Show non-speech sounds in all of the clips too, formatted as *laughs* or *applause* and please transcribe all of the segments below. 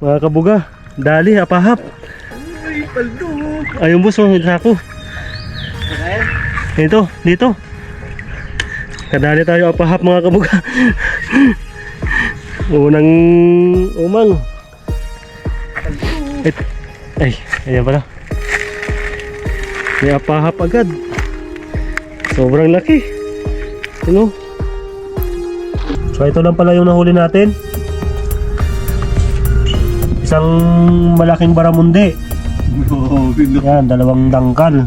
Mga kabuga, dali, apahap. Ay, paldo. Ayun boss, oh, ako. Kaya? Dito, dito. Kadali tayo apahap mga kabuga. *laughs* Unang umang. Ay, ay, ayan pala. May apahap agad. Sobrang laki. Ano? So ito lang pala yung nahuli natin. Isang malaking baramundi. *laughs* Yan, dalawang dangkal.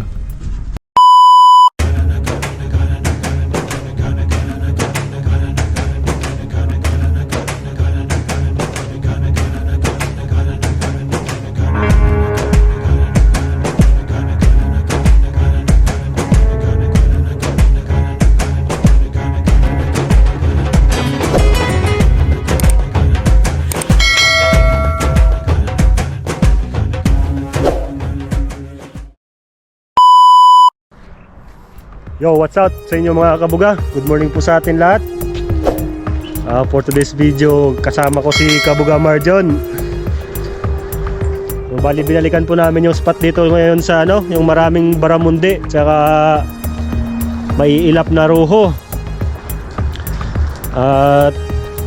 Yo, what's up sa inyo mga kabuga? Good morning po sa atin lahat. Ah, for today's video, kasama ko si Kabuga Marjon. So, bali binalikan po namin yung spot dito ngayon sa ano, yung maraming baramundi, tsaka may ilap na ruho. At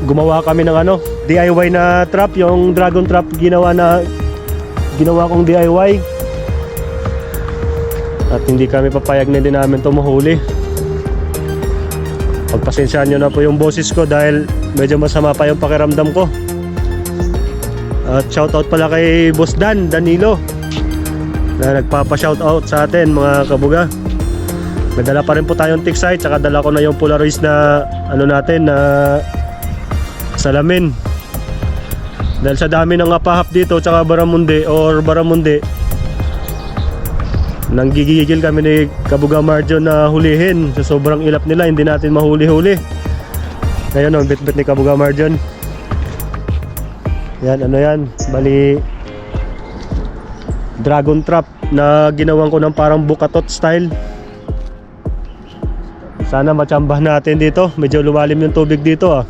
gumawa kami ng ano, DIY na trap, yung dragon trap ginawa na ginawa kong DIY. At hindi kami papayag na din namin ito mahuli. Pagpasensyaan nyo na po yung boses ko dahil medyo masama pa yung pakiramdam ko. At shoutout pala kay Boss Dan, Danilo. Na nagpapa-shoutout sa atin mga kabuga. Nadala pa rin po tayong tick site, tsaka dala ko na yung Polaroid na ano natin na salamin. Dahil sa dami ng apahap dito, tsaka Baramundi or Baramundi, Nanggigigil kami ni Kabuga Marjo na hulihin. Sa sobrang ilap nila hindi natin mahuli-huli. Ngayon ang bit-bit ni Kabuga Marjon yan ano yan? Bali dragon trap na ginawan ko ng parang bukatot style. Sana machambah natin dito. Medyo lumalim yung tubig dito ah.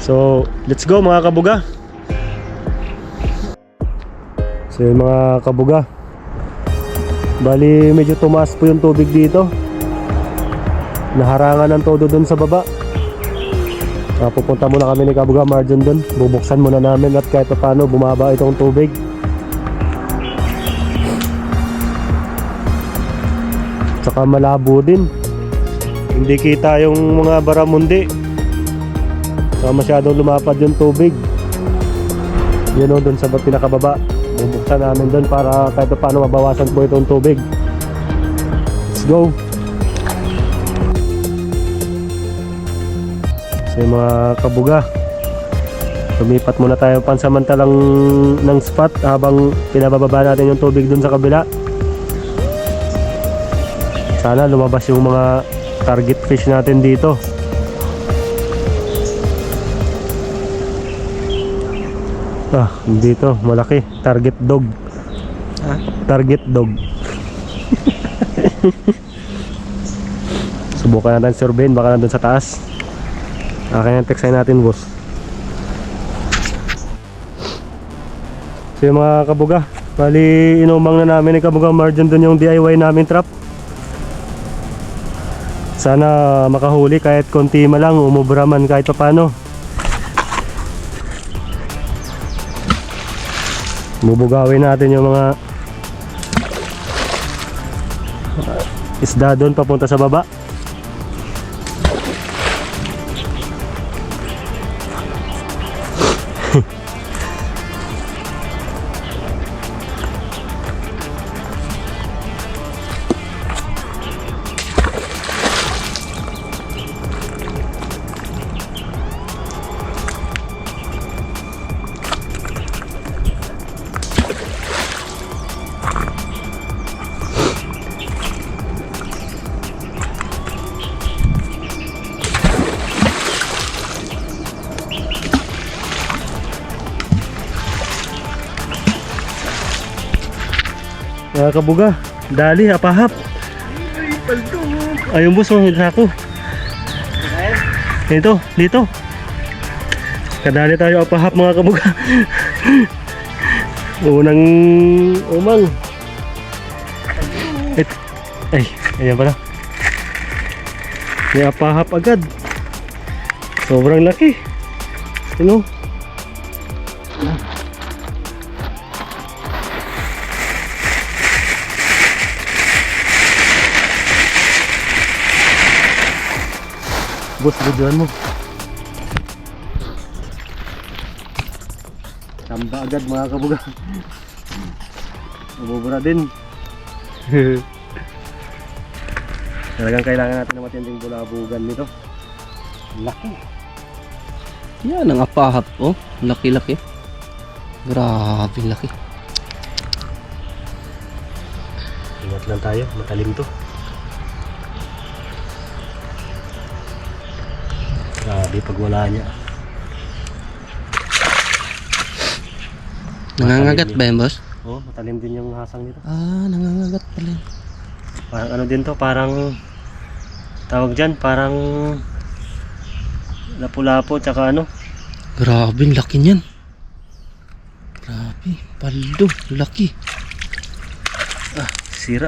So let's go mga kabuga. So yun mga kabuga Bali medyo tumaas po yung tubig dito. Naharangan ng todo dun sa baba. Uh, Pupunta muna kami ni Kabuga Margin dun. Bubuksan muna namin at kahit pa paano bumaba itong tubig. Tsaka malabo din. Hindi kita yung mga baramundi. Saka masyadong lumapad yung tubig. Yun o dun sa pinakababa bubuksan namin doon para kahit pa paano mabawasan po itong tubig. Let's go. So yung mga kabuga lumipat muna tayo pansamantalang ng spot habang pinabababa natin yung tubig doon sa kabila. Sana lumabas yung mga target fish natin dito Ah, dito, malaki. Target dog. Ha? Target dog. Subukan natin surveyin, baka nandun sa taas. Akin yung textile natin, boss. So yung mga kabuga, bali inumang na namin ni Kabuga Margin dun yung DIY namin trap. Sana makahuli kahit konti man lang, umubra man kahit papano. Bubugawin natin yung mga isda doon papunta sa baba. Mga kabuga, dali, apahap. Ayun boss, oh, ako. Kaya? Dito. Kadali tayo apahap mga kabuga. *laughs* Unang umang. It, ay, ayan pala. May apahap agad. Sobrang laki. Ano? Boss, videoan mo. Tamba agad mga kabuga. Nabubura din. *laughs* Talagang kailangan natin ng matinding bulabugan nito. Laki. Yan ang apahap oh. Laki-laki. Grabe laki. Ingat lang tayo, matalim to. Grabe pag wala niya. Nangangagat ba yan, boss? Oh, matalim din yung hasang nito. Ah, nangangagat pala. Parang ano din to, parang tawag dyan, parang lapu-lapo tsaka ano. Grabe, laki niyan. Grabe, paldo, laki. Sira.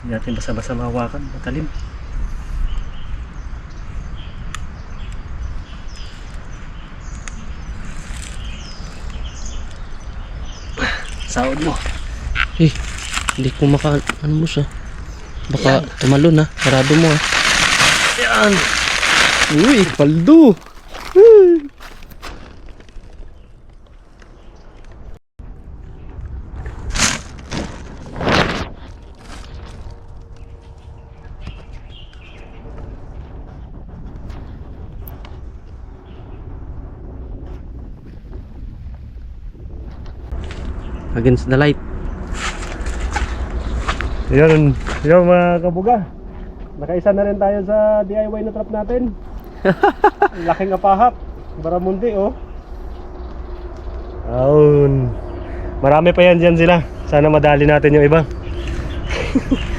Hindi natin basa-basa mahawakan, matalim. Saod mo. Eh, hindi ko maka... Ano mo siya? Baka tumalon ha. Sarado mo ha. Yan. Uy, paldo. Against the light. Yun, yun mga kabuga. Nakaisa na rin tayo sa DIY na trap natin. *laughs* Laking apahap. Baramundi oh. Aun. Marami pa yan dyan sila. Sana madali natin yung iba. *laughs*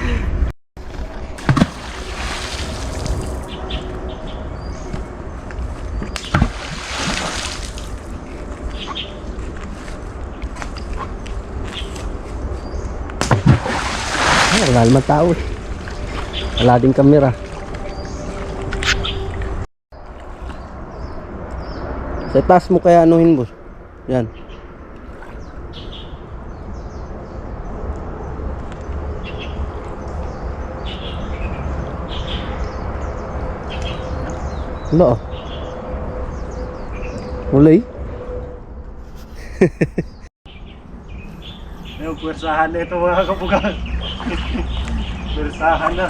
wala naman tao eh. Wala din kamera. Sa taas mo kaya anuhin boss. Yan. Wala ah. Wala eh. Ayun, pwersahan na ito mga kabuga. *laughs* pwersahan na.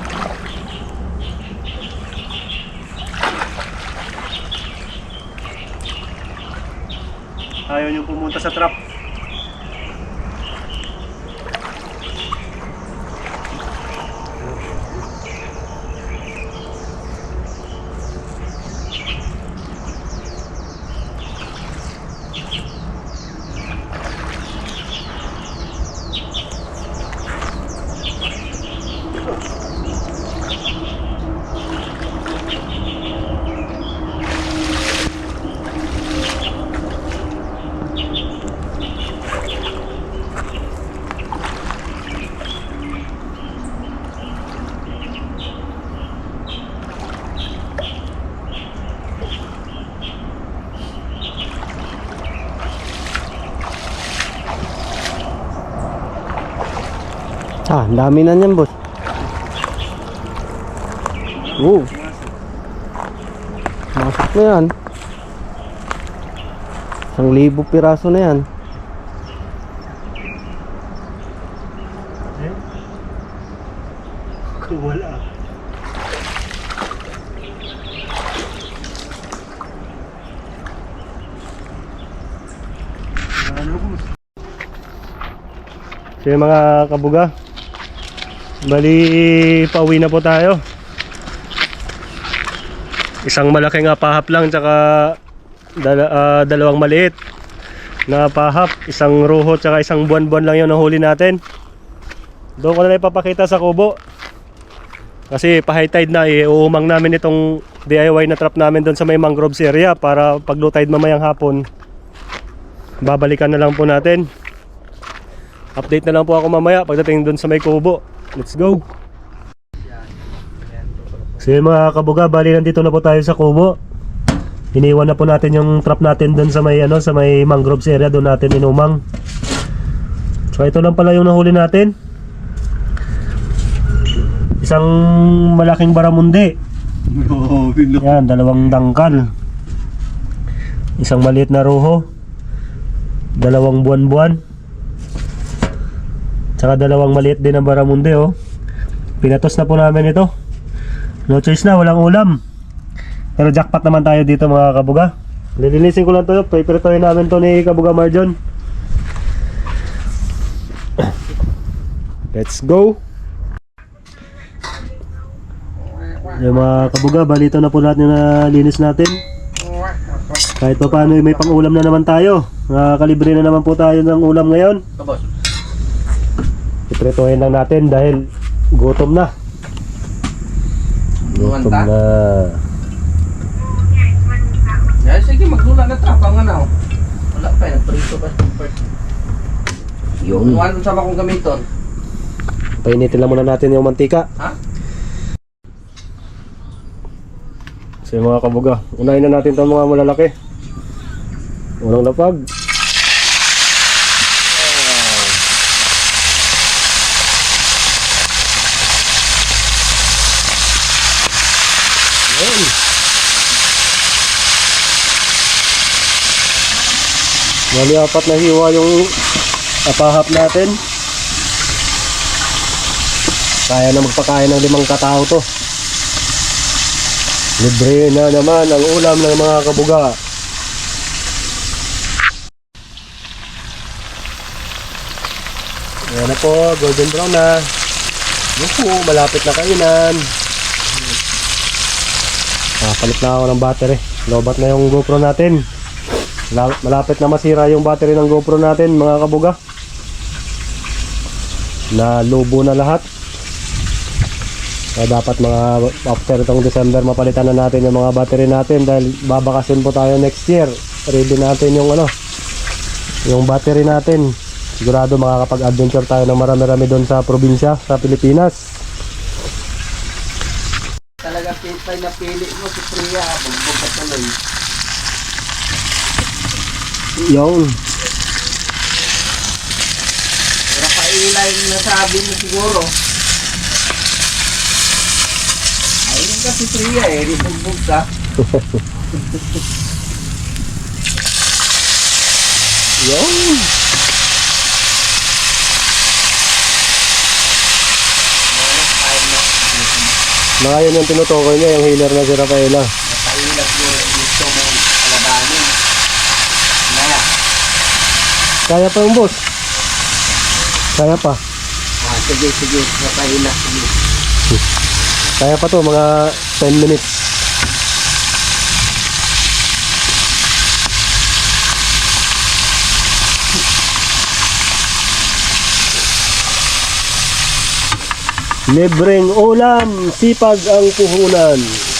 Ayaw nyo pumunta sa trap. Ah, dami na niyan, boss. Oo. Masok na yan. Isang libo piraso na yan. Eh? Yung mga kabuga Bali pauwi na po tayo. Isang malaking apahap lang Tsaka dala, ah, dalawang maliit na apahap Isang ruho tsaka isang buwan-buwan lang yung nahuli natin. Doon ko na lang ipapakita sa kubo. Kasi pa high tide na, iuumang namin itong DIY na trap namin doon sa may mangroves area para pag low tide mamayang hapon babalikan na lang po natin. Update na lang po ako mamaya pagdating doon sa may kubo let's go so yun mga kabuga bali nandito na po tayo sa kubo iniwan na po natin yung trap natin doon sa may ano sa may mangroves area doon natin inumang so ito lang pala yung nahuli natin isang malaking baramundi yan, dalawang dangkal. Isang maliit na ruho. Dalawang buwan-buwan. Tsaka dalawang maliit din na baramundi oh. Pinatos na po namin ito. No choice na, walang ulam. Pero jackpot naman tayo dito mga kabuga. Lilinisin ko lang to, pipiritoyin namin to ni Kabuga Marjon. Let's go! Yung mga kabuga, balito na po lahat yung nalinis natin. Kahit pa paano may pang-ulam na naman tayo. Nakakalibre na naman po tayo ng ulam ngayon. Kabos. Ipretohin lang natin dahil gutom na. Gutom na. Ya, sige, magdula na trap ang ano. Wala pa, nagprito pa. Yung ano sama kong gamiton. Painitin lang muna natin yung mantika. Ha? So yung mga kabuga, unahin na natin itong mga malalaki. Unang lapag. Yan. Bali apat na hiwa yung apahap natin. Kaya na magpakain ng limang katao to. Libre na naman ang ulam ng mga kabuga. Ayan na po, golden brown na. Yuhu, malapit na kainan. Nakapalit na ako ng battery. Lobat na yung GoPro natin. Mala- Malapit na masira yung battery ng GoPro natin, mga kabuga. Na lubo na lahat. Kaya dapat mga after itong December mapalitan na natin yung mga battery natin dahil babakasin po tayo next year. Ready natin yung ano, yung battery natin. Sigurado makakapag-adventure tayo ng marami-rami doon sa probinsya, sa Pilipinas. Talaga pitay na pili mo si Priya. Bugbog ka tuloy. Yung, Pero kailay yung nasabi mo siguro. Ayun ka si Priya eh. Ribugbog ka. *laughs* yung. Mga yun yung tinutukoy niya, yung healer na si Rafaela. Kaya pa yung boss. Kaya pa. Ah, sige, sige. Nakailag. Sige. Kaya pa to, mga 10 minutes. Libreng ulam, sipag ang puhunan.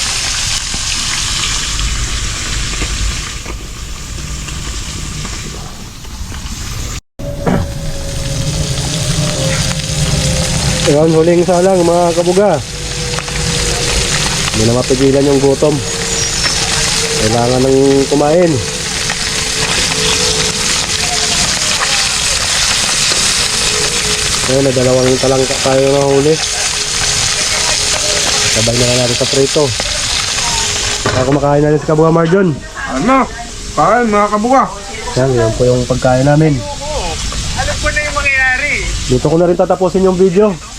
Ayan, huling salang mga kabuga. Hindi na mapigilan yung gutom. Kailangan ng kumain. Ayun, na dalawang talangka tayo na huli. Sabay na natin sa prito. Kaya kumakain natin sa Kabuga Marjon. Ano? Kain mga kabuka. Yan, yan po yung pagkain namin. Alam ko na yung mangyayari. Dito ko na rin tatapusin yung video.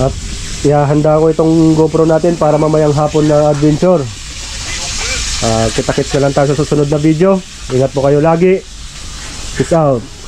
At ihahanda ko itong GoPro natin para mamayang hapon na adventure. Ah, kita-kits na lang tayo sa susunod na video. Ingat po kayo lagi. Peace out.